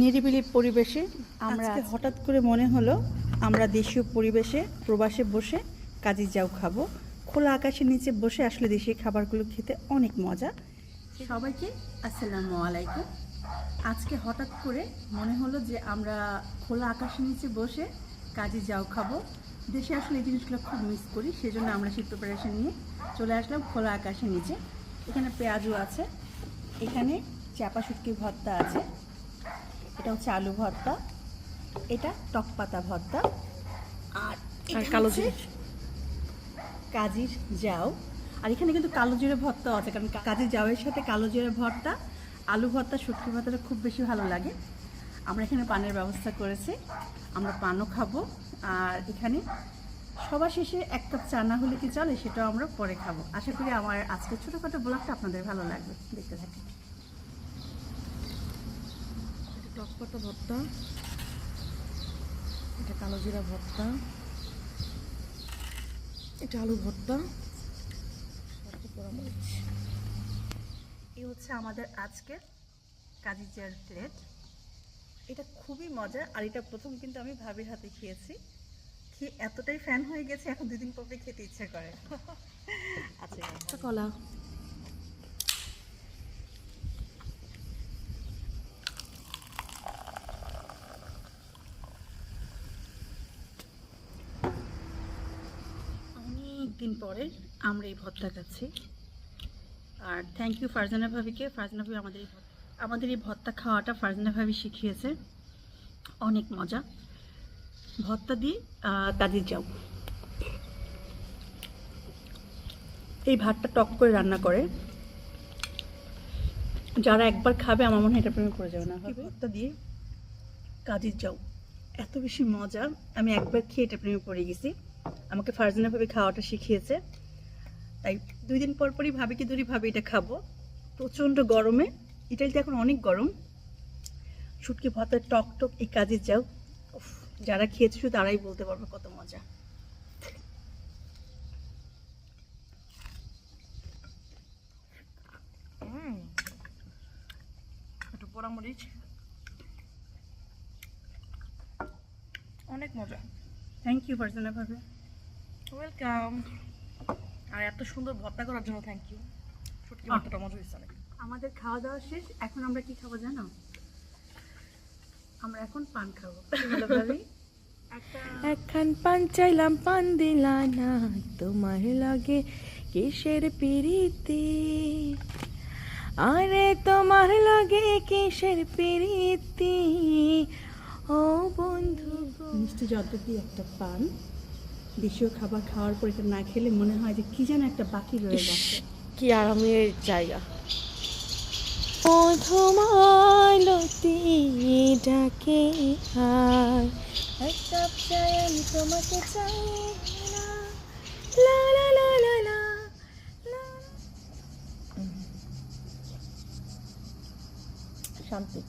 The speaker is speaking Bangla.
নিরিবিলি পরিবেশে আমরা হঠাৎ করে মনে হলো আমরা দেশীয় পরিবেশে প্রবাসে বসে কাজে যাও খাব। খোলা আকাশের নিচে বসে আসলে দেশীয় খাবারগুলো খেতে অনেক মজা। সবাইকে আসসালামু আলাইকুম। আজকে হঠাৎ করে মনে হলো যে আমরা খোলা আকাশের নিচে বসে কাজে যাও খাব। দেশে আসলে এই জিনিসগুলো খুব মিস করি সেজন্য আমরা শীত প্রিপারেশন নিয়ে চলে আসলাম খোলা আকাশের নিচে। এখানে পেঁয়াজও আছে এখানে চাপা শুটকি ভর্তা আছে। এটা হচ্ছে আলু ভর্তা এটা টক পাতা ভর্তা আর কালো জিরে। কাজির যাও আর এখানে কিন্তু কালো জিরে ভর্তাও আছে কারণ কাজির যাওয়ের সাথে কালো জিরে ভর্তা আলু ভর্তা শুটকি ভর্তাটা খুব বেশি ভালো লাগে। আমরা এখানে পানের ব্যবস্থা করেছি আমরা পানও খাব আর এখানে সবার শেষে এক কাপ চা না হলে কি চলে সেটাও আমরা পরে খাব। আশা করি আমার আজকের ছোটোখাটো ব্লগটা আপনাদের ভালো লাগবে। দেখতে থাকি এটা টক পাতা ভর্তা, এটা কালো জিরা ভর্তা, এটা আলু ভর্তা এই হচ্ছে আমাদের আজকে কাজির জিয়ার প্লেট এটা খুবই মজা আর এটা প্রথম কিন্তু আমি ভাবির হাতে খেয়েছি। খেয়ে এতটাই ফ্যান হয়ে গেছে, এখন দুদিন পরে খেতে ইচ্ছে করে। আচ্ছা কলা অনেক দিন পরে আমরা এই ভর্তা খাচ্ছি আর থ্যাংক ইউ ফারজানা ভাবিকে। ফারজানা ভাবি আমাদের এই আমাদের এই ভত্তা খাওয়াটা ফারজানা ভাবি শিখিয়েছে। অনেক মজা। ভত্তা দিয়ে কাজে যাও এই ভাতটা টক করে রান্না করে। যারা একবার খাবে আমার মনে হয় এটা প্রেমে করে যাবে না ভর্তা দিয়ে কাজে যাও এত বেশি মজা। আমি একবার খেয়ে এটা প্রেমে পড়ে গেছি। আমাকে ফারজানা ভাবে খাওয়াটা শিখিয়েছে। তাই দুই দিন পর পরই ভাবি কি ধরি ভাবে এটা খাব। প্রচণ্ড গরমে ইটালিতে এখন অনেক গরম। শুটকি ভাতের টক টক এই কাজে যাও। যারা খেয়েছে শুধু তারাই বলতে পারবে কত মজা। একটু পোড়ামরিচ অনেক মজা। থ্যাংক ইউ ফারজানা ভাবে ওয়েলকাম আর এত সুন্দর ভর্তা করার জন্য থ্যাংক ইউ সত্যি ভর্তাটা মজা হয়েছে অনেক। আমাদের খাওয়া দাওয়া শেষ। এখন আমরা কি খাব জানো? আমরা এখন পান খাব। কি একখান পান চাইলাম পান দিলা না। তোমার লাগে কিসের পিরিতি? আরে তোমার লাগে কিসের পিরিতি? ও বন্ধু। মিষ্টি যত দিয়ে একটা পান। দেশীয় খাবার খাওয়ার পর এটা না খেলে মনে হয় যে কি যেন একটা বাকি রয়ে গেছে। কি আরামের জায়গা। মধুমালতি ডাকে চাই আমি তোমাকে চাই না। লা লা লা লা। শান্তি।